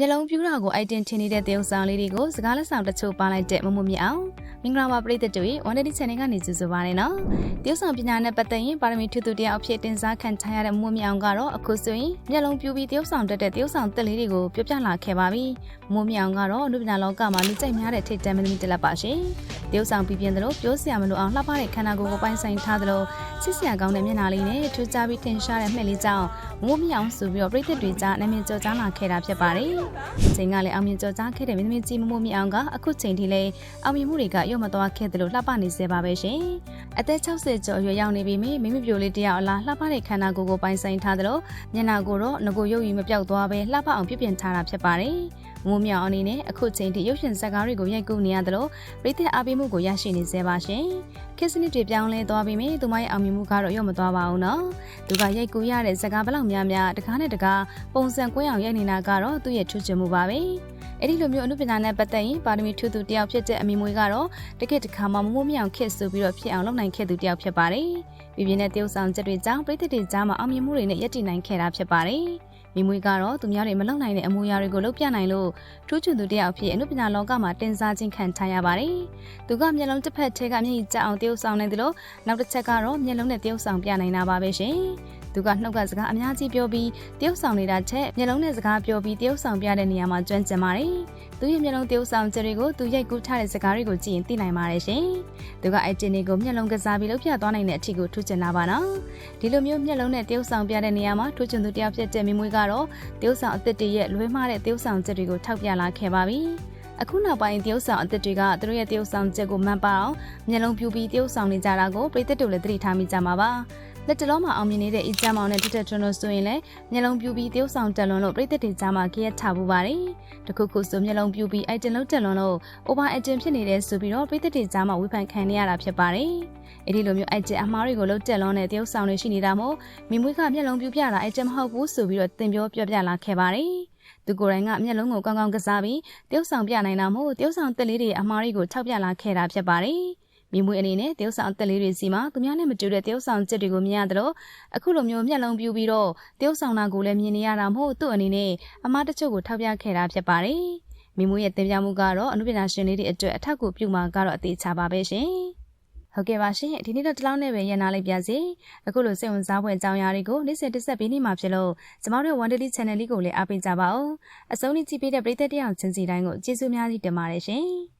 မျက်လုံးပြူးတာကိုအိုက်တင်ထင်နေတဲ့တရုပ်ဆောင်လေးတွေကိုစကားလက်ဆောင်တချို့ပါလိုက်တဲ့မမမြအောင်မင်္ဂလာပါပရိသတ်တို့ရေ One Day Channel ကနေကြိုဆိုပါရနော်တရုပ်ဆောင်ပညာနဲ့ပတ်သက်ရင်ပါရမီထူးထူးတရားအဖြစ်တင်စားခံထားရတဲ့မမမြအောင်ကတော့အခုဆိုရင်မျက်လုံးပြူးပြီးတရုပ်ဆောင်တက်တဲ့တရုပ်ဆောင်တက်လေးတွေကိုပြောပြလာခဲ့ပါပြီမမမြအောင်ကတော့လူပညာလောကမှာလူကြိုက်များတဲ့ထိတ်တန်းမင်းသမီးတစ်လက်ပါရှင်တရုပ်ဆောင်ပြပြင်းတယ်လို့ပြောစရာမလိုအောင်လှပတဲ့ခန္ဓာကိုယ်ကိုပိုင်ဆိုင်ထားတယ်လို့ချစ်စရာကောင်းတဲ့မျက်နှာလေးနဲ့ထူးခြားပြီးထင်ရှားတဲ့မှက်လေးကြောင့်မမမြအောင်ဆိုပြီးတော့ပရိသတ်တွေကြားနာမည်ကျော်ကြားလာခဲ့တာဖြစ်ပါတယ်အချိန်ကလည်းအောင်မြင်ကျော်ကြားခဲ့တဲ့မင်းသမီးကြီးမမိုးမြအောင်ကအခုချိန်ထိလည်းအောင်မြင်မှုတွေကရုပ်မသွားခဲ့တယ်လို့လှပနေစေပါပဲရှင်။ အသက်60ကျော်အရွယ်ရောက်နေပြီမိမိပြိုလေးတယောက်အလားလှပတဲ့ခန္ဓာကိုယ်ကိုပိုင်ဆိုင်ထားတယ်လို့မျက်နှာကိုတော့ငကိုရုပ်ရည်မပြောက်သွားပဲလှပအောင်ပြုပြင်ထားတာဖြစ်ပါတယ်။မိုးမြောင်အနေနဲ့အခုချိန်ထိရုပ်ရှင်ဇာတ်ကားတွေကိုရိုက်ကူးနေရတယ်လို့ပြည်သက်အားပေးမှုကိုရရှိနေစေပါရှင်။ခေတ်စနစ်တွေပြောင်းလဲသွားပြီမိသူမရဲ့အောင်မြင်မှုကတော့ရုပ်မသွားပါဘူးနော်။သူကရိုက်ကူးရတဲ့ဇာတ်ကားဘလောက်များများတကားနဲ့တကားပုံစံကွင်းအောင်ရိုက်နေတာကတော့သူ့ရဲ့ချွတ်ချမှုပါပဲ။အဲ့ဒီလိုမျိုးအမှုပညာနဲ့ပတ်သက်ရင်ပါရမီထူးသူတယောက်ဖြစ်တဲ့အမိမွေကတော့တကယ့်တခါမှမမိုးမြောင်ခစ်ဆိုပြီးတော့ဖြစ်အောင်လုပ်နိုင်ခဲ့သူတယောက်ဖြစ်ပါတယ်။ပြည်ပြင်းတဲ့တရုပ်ဆောင်ချက်တွေကြောင့်ပြည်သက်တွေကြားမှာအောင်မြင်မှုတွေနဲ့ရည်တည်နိုင်ခဲ့တာဖြစ်ပါတယ်။မိမွေကတော့သူများတွေမလုပ်နိုင်တဲ့အမူအရာတွေကိုလုပ်ပြနိုင်လို့ထူးချွန်သူတယောက်ဖြစ်အမှုပညာလောကမှာတင်စားခြင်းခံထားရပါတယ်။သူကမျက်လုံးတစ်ဖက်ထဲကမျက်ရည်ကျအောင်တရုပ်ဆောင်နိုင်တယ်လို့နောက်တစ်ချက်ကတော့မျက်လုံးနဲ့တရုပ်ဆောင်ပြနိုင်တာပါပဲရှင်။ သူကနှုတ်ကစကားအများကြီးပြောပြီးတရုပ်ဆောင်နေတာချက်မျက်လုံးနဲ့စကားပြောပြီးတရုပ်ဆောင်ပြတဲ့နေရာမှာကျွမ်းကျင်ပါတယ်။သူရဲ့မျက်လုံးတရုပ်ဆောင်ချက်တွေကိုသူရိုက်ကူးထားတဲ့စကားတွေကိုကြည့်ရင်သိနိုင်ပါတယ်ရှင်။သူကအဲ့တင်တွေကိုမျက်လုံးကစားပြီးလှုပ်ပြသွားနိုင်တဲ့အထီကိုထူးချင်တာပါနော်။ဒီလိုမျိုးမျက်လုံးနဲ့တရုပ်ဆောင်ပြတဲ့နေရာမှာထူးချင်သူတယောက်ဖြစ်တဲ့မိမွေကတော့တရုပ်ဆောင်အသစ်တည်းရဲ့လွဲမှားတဲ့တရုပ်ဆောင်ချက်တွေကိုထောက်ပြလာခဲ့ပါပြီ။အခုနောက်ပိုင်းတရုပ်ဆောင်အသစ်တွေကသူတို့ရဲ့တရုပ်ဆောင်ချက်ကိုမှန်ပါအောင်မျက်လုံးပြူပြီးတရုပ်ဆောင်နေကြတာကိုပြည်သက်တို့လည်းသတိထားမိကြမှာပါ လက်တလုံးမှာအောင်မြင်နေတဲ့အီဂျမ်မောင်နဲ့တက်တက်ထွန်းထွန်းဆိုရင်လည်းမျက်လုံးပြူပြီးတရုပ်ဆောင်တက်လွန်လို့ပြည်သက်တွေကြားမှာကြရက်ထားပူပါတယ်တခုခုဆိုမျက်လုံးပြူပြီးအိုက်တင်လုံးတက်လွန်လို့ over acting ဖြစ်နေတဲ့ဆိုပြီးတော့ပြည်သက်တွေကြားမှာဝေဖန်ခံနေရတာဖြစ်ပါတယ်အဲ့ဒီလိုမျိုးအိုက်တင်အမှားတွေကိုလုံးတက်လွန်တဲ့တရုပ်ဆောင်တွေရှိနေတာမို့မိမွေးကမျက်လုံးပြူပြတာအိုက်တင်မဟုတ်ဘူးဆိုပြီးတော့တင်ပြောပြပြလာခဲ့ပါတယ်သူကိုယ်တိုင်ကမျက်လုံးကိုကောင်းကောင်းကစားပြီးတရုပ်ဆောင်ပြနိုင်တာမို့တရုပ်ဆောင်တက်လေးတွေအမှားတွေကိုထောက်ပြလာခဲ့တာဖြစ်ပါတယ်။ မိမွေအနေနဲ့တရုပ်ဆောင်တက်လေးတွေစီမှာသူများနဲ့မတူတဲ့တရုပ်ဆောင်ချက်တွေကိုမြင်ရသလိုအခုလိုမျိုးမျက်လုံးပြူပြီးတော့တရုပ်ဆောင်တာကိုလည်းမြင်နေရတာမို့သူ့အနေနဲ့အမှားတချို့ကိုထောက်ပြခဲ့တာဖြစ်ပါတယ်။မိမွေရဲ့တင်ပြမှုကတော့အနုပညာရှင်လေးတွေအတွက်အထောက်အကူပြုမှာကတော့အသေးချပါပဲရှင်။ဟုတ်ကဲ့ပါရှင်ဒီနေ့တော့ဒီလောက်နဲ့ပဲရန်နာလိုက်ပြစီအခုလိုစိတ်ဝင်စားဖွယ်အကြောင်းအရာတွေကိုနေ့စဉ်တက်ဆက်ပေးနေမှာဖြစ်လို့ကျမတို့ One Daily Channel လေးကိုလည်းအားပေးကြပါဦးအဆုံးထိကြည့်ပေးတဲ့ပရိသတ်တရားချင်းစီတိုင်းကိုကျေးဇူးများကြီးတင်ပါတယ်ရှင်